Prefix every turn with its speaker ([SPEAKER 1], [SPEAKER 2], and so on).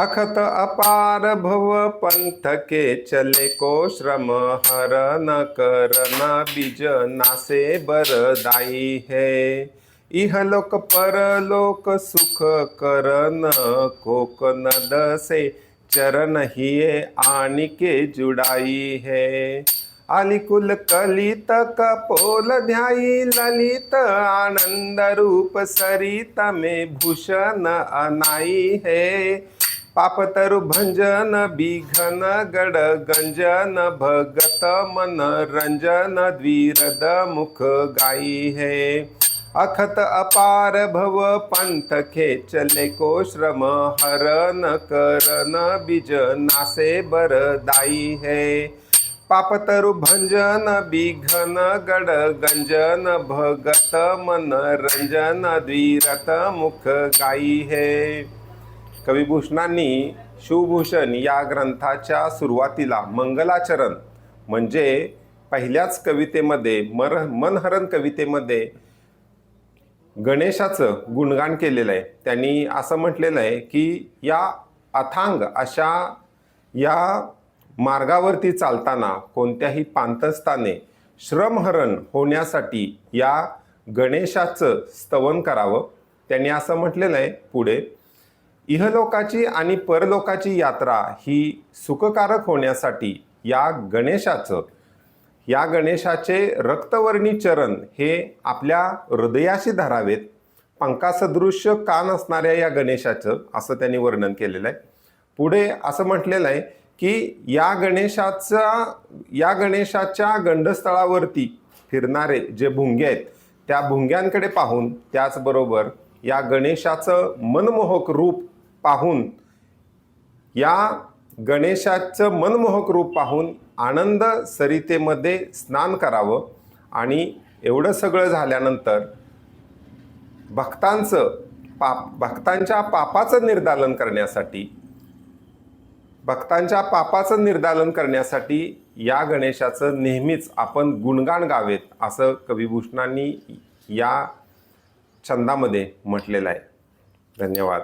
[SPEAKER 1] अखत अपार भव पंथ के चले को श्रम हर न कर न बीज नासे बरदाई है। इहलोक परलोक सुख करन कोक न दसे, चरण ही हिये आनिके जुड़ाई है। आलिकुल कलित कपोल ध्याई, ललित आनंद रूप सरित में भूषण अनाई है। पापतरु भंजन, बिघन, गड गंजन, भगत मन रंजन, द्विरद मुख गाई है। अखत अपार भव पंथ खे चले को श्रम हर न कर न बीज नासे बरदाई है। पापतरु भंजन, बिघन, गड गंजन, भगत मन रंजन द्विरत मुख गाई है। कविभूषणांनी शिवभूषण या ग्रंथाच्या सुरुवातीला मंगलाचरण म्हणजे पहिल्याच कवितेमध्ये मर मनहरण कवितेमध्ये गणेशाचं गुणगान केलेलं आहे. त्यांनी असं म्हटलेलं आहे की या अथांग अशा या मार्गावरती चालताना कोणत्याही पांतस्थाने श्रमहरण होण्यासाठी या गणेशाचं स्तवन करावं. त्यांनी असं म्हटलेलं आहे पुढे इहलोकाची आणि परलोकाची यात्रा ही सुखकारक होण्यासाठी या गणेशाचं. या गणेशाचे रक्तवर्णी चरण हे आपल्या हृदयाशी धरावेत. पंखासदृश्य कान असणाऱ्या या गणेशाचं असं त्यांनी वर्णन केलेलं आहे. पुढे असं म्हटलेलं आहे की या गणेशाचा या गणेशाच्या गंडस्थळावरती फिरणारे जे भुंगे आहेत त्या भुंग्यांकडे पाहून त्याचबरोबर या गणेशाचं मनमोहक रूप पाहून या गणेशाचं मनमोहक रूप पाहून आनंद सरितेमध्ये स्नान करावं आणि एवढं सगळं झाल्यानंतर भक्तांचं पाप भक्तांच्या पापाचं निर्दालन करण्यासाठी भक्तांच्या पापाचं निर्दालन करण्यासाठी या गणेशाचं नेहमीच आपण गुणगान गावेत असं कविभूषणांनी या छंदामध्ये म्हटलेलं आहे. धन्यवाद.